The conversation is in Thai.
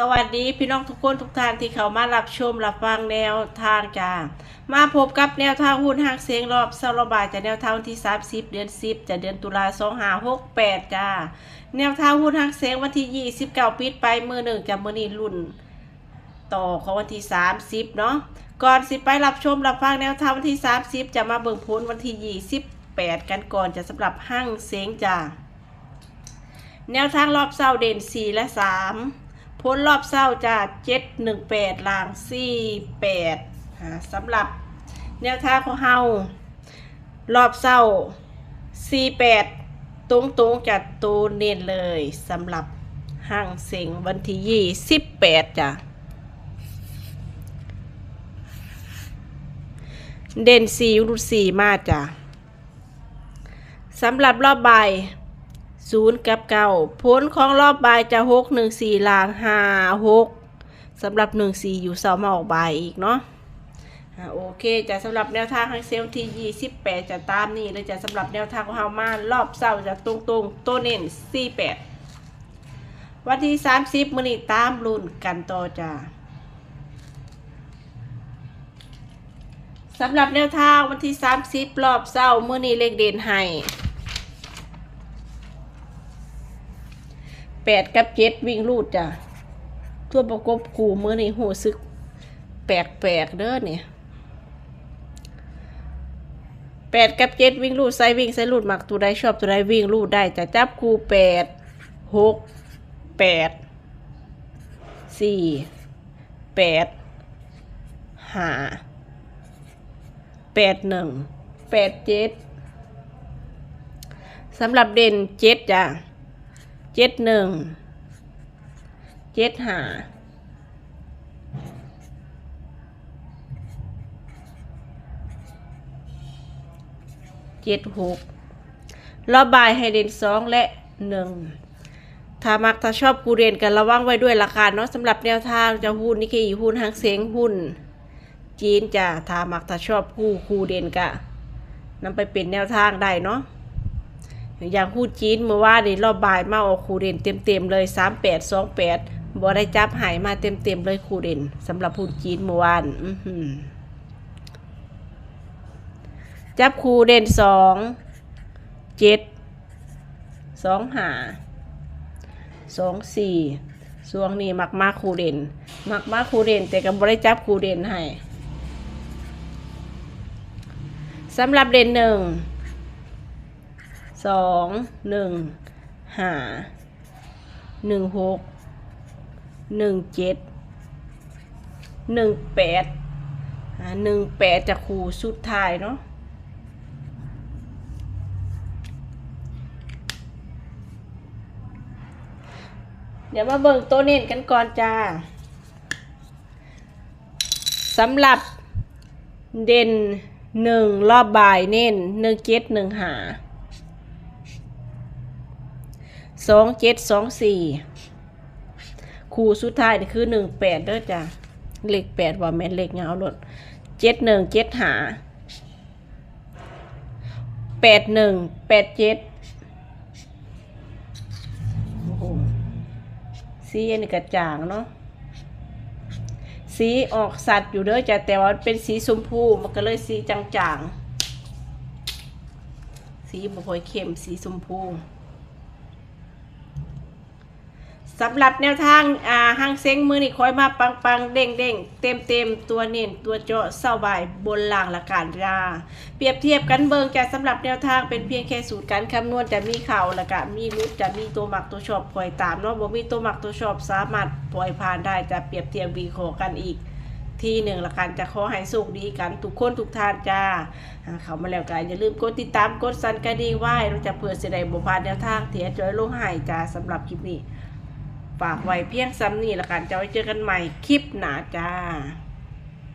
สวัสดีพี่น้องทุกคนทุกท่านที่เข้ามารับชมรับฟังแนวทางจ้ามาพบกับแนวทางหุ้นหักเสียงรอบเซาระบาจากแนวทางที่ 30 เดือน 10จากเดือนตุลา2568จ้าแนวทางหุ้นหักเสียงวันที่ 29ปิดไปมือหนึ่งจากมือนี้รุ่น ต่อของวันที่ 30 เนาะก่อนสิไปรับชมรับฟังแนวทางวันที่ 30 จะมาเบิ่งผลวันที่ 28 กันก่อนจะสำหรับห้างเสียงจ้าแนวทางรอบเศร้าเด่น4และ 3 พ้นรอบเศร้าจะ7 1 8ลาง4 8อ่าสำหรับแนวทางของเฮารอบเศร้า4 8ตรงตรงๆจัดตูเน้นเลยสำหรับห้างเสียงวันที่28จ้ะเด่น4ยุรุ4มาจ้ะสำหรับรอบบ่าย ศูนย์กับเก้าผลของรอบใบจะหกหนึ่งสี่ลางห้าหกสำหรับหนึ่งสี่อยู่เสามาออกใบอีกเนาะโอเคจะสำหรับแนวทางทางเซลล์ที่ยี่สิบแปดจะตามนี่เลยจะสำหรับแนวทางของเฮามารอบเสาร์จะตรงตรงตัวเน้นสี่แปดวันที่สามสิบมือนี้ตามรุ่นกันต่อจ้าสำหรับแนวทางวันที่สามสิบรอบเสาร์มือนี้เลขเด่นให้ แปดกับเจ็ดวิ่งรูดจ้ะทั่วประกบขู่มือนี่หูซึก แปลกแปลกเด้อเนี่ยแปดกับเจ็ดวิ่งรูดไซวิ่งไซรูดหมักตัวใดชอบตัวใดวิ่งรูดได้จะจับคู่แปดหกแปดสี่แปดห้าแปดหนึ่งแปดเจ็ดสำหรับเด่นเจ็ดจ้ะ เจ็ดหนึ่งเจ็ดห้าเจ็ดหกรอบบายให้เด่นสองและหนึ่งถ้ามักถ้าชอบกูเรียนกันระวังไว้ด้วยราคาเนาะสำหรับแนวทางจะหุ้นนิเคอีหุ้นหางเสียงหุ้น จีนจะถ้ามักถ้าชอบคู่คูเด่นกะนำไปเป็นแนวทางได้เนาะ อย่างคู่จีนเมื่อวานนี่รอบบ่ายมาออกคูเด่นเต็มๆเลยสามแปดสองแปดบ่ได้จับหายมาเต็มๆเลยคูเด่นสำหรับคู่จีนเมื่อวานจับคูเด่นสองเจ็ดสองหาสองสี่ช่วงนี้มักมาคูเด่นมักมาคูเด่นแต่ก็บ่ได้จับคูเด่นให้สำหรับเด่นหนึ่ง สองหนึ่งห้าหนึ่งหกหนึ่งเจ็ดหนึ่งแปดหนึ่งแปดจากครูสุดท้ายเนาะเดี๋ยวมาเบิ่งตัวเน้นกันก่อนจ้าสำหรับเด่นหนึ่งรอบบ่ายเน้นหนึ่งเจ็ดหนึ่งหา สองเจ็ดสองสี่คู่สุดท้ายนี่คือหนึ่งแปดเด้อจ้ะเลขแปดว่าแม่นเลขเงาหลดเจ็ดหนึ่งเจ็ดหาแปดหนึ่งแปดเจ็ดสีอันนี้กระจ่างเนาะสีออกสัตว์อยู่เด้อจ้ะแต่ว่าเป็นสีชมพูมันก็เลยสีจางๆ สีบ่ค่อยเข้มสีชมพู สำหรับแนวทางอ่าหางเซ็งมือนี่คอยมาปังปังๆเด้งเด้งเต็มเต็มๆตัวเน้นตัวเจาะเศร้าบ่ายบนล่างละการยาเปรียบเทียบกันเบิงจะสำหรับแนวทางเป็นเพียงแค่สูตรการคำนวณจะมีเข่าละกะมีรุดจะมีตัวหมักตัวชอบปล่อยตามเนาะบ่มีตัวหมักตัวชอบสามารถปล่อยผ่านได้จะเปรียบเทียบวีโคกันอีกที่หนึ่งละกันจะขอให้สุขดีกันทุกคนทุกท่านจ้าเขามาแล้วกันอย่าลืมกดติดตามกดสันกระดิ่งไว้เราจะเพื่อเสดายบุพานแนวทางเถียจอยลงหายจ้าสำหรับคลิปนี้ ฝากไว้เพียงซ้ำนี่ละกันจะไว้เจอกันใหม่คลิปหนาจ้า